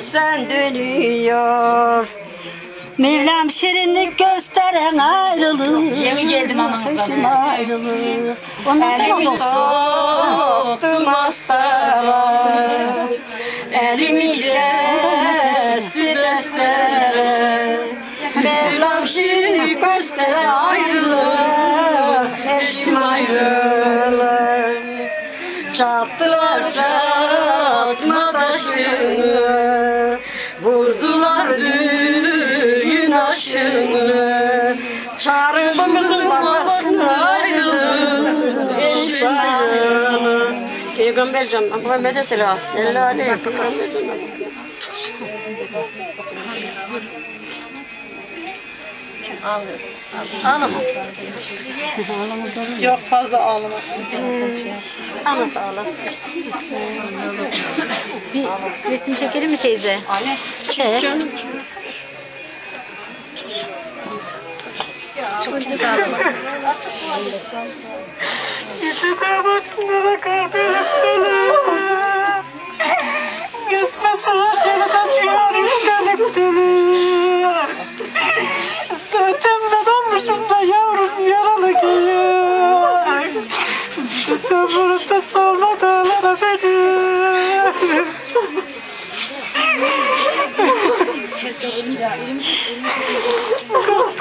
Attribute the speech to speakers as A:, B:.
A: sen dönüyor.
B: Mevlam şirinlik gösteren ayrılık.
C: Yeni geldim anamızdan.
B: Peşim ayrılık. Ondan sonra
A: soktum hastalar. Elimi kesti destere. Mevlam şirinlik gösteren ayrılık. Eşim ayrılık. Çattılar çatma Vurdular düğün aşını kızın babasını ayrılır Eşim Peygamber canım Muhammed'e selam Selam aleyhi
D: Yok fazla ağlama.
A: Anası ağlasın
C: resim çekelim mi teyze?
B: Çek.
D: Yeter başımda da kalbim voluta solamente la beni. Çok